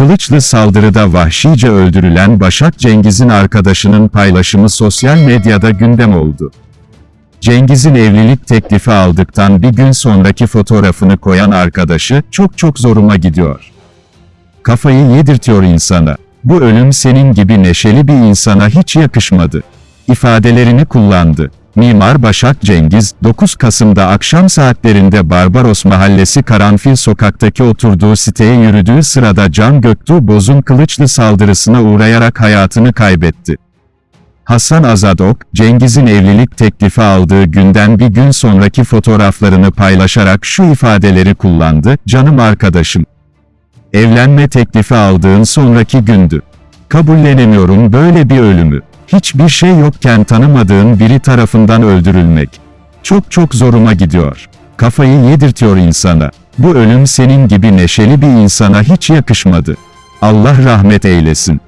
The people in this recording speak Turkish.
Kılıçlı saldırıda vahşice öldürülen Başak Cengiz'in arkadaşının paylaşımı sosyal medyada gündem oldu. Cengiz'in evlilik teklifi aldıktan bir gün sonraki fotoğrafını koyan arkadaşı, çok çok zoruma gidiyor. Kafayı yedirtiyor insana. Bu ölüm senin gibi neşeli bir insana hiç yakışmadı. İfadelerini kullandı. Mimar Başak Cengiz, 9 Kasım'da akşam saatlerinde Barbaros Mahallesi Karanfil Sokak'taki oturduğu siteye yürüdüğü sırada Can Göktuğ Boz'un kılıçlı saldırısına uğrayarak hayatını kaybetti. Hasan Azadok, Cengiz'in evlilik teklifi aldığı günden bir gün sonraki fotoğraflarını paylaşarak şu ifadeleri kullandı, canım arkadaşım. Evlenme teklifi aldığın sonraki gündü. Kabullenemiyorum böyle bir ölümü. Hiçbir şey yokken tanımadığın biri tarafından öldürülmek. Çok çok zoruma gidiyor. Kafayı yedirtiyor insana. Bu ölüm senin gibi neşeli bir insana hiç yakışmadı. Allah rahmet eylesin.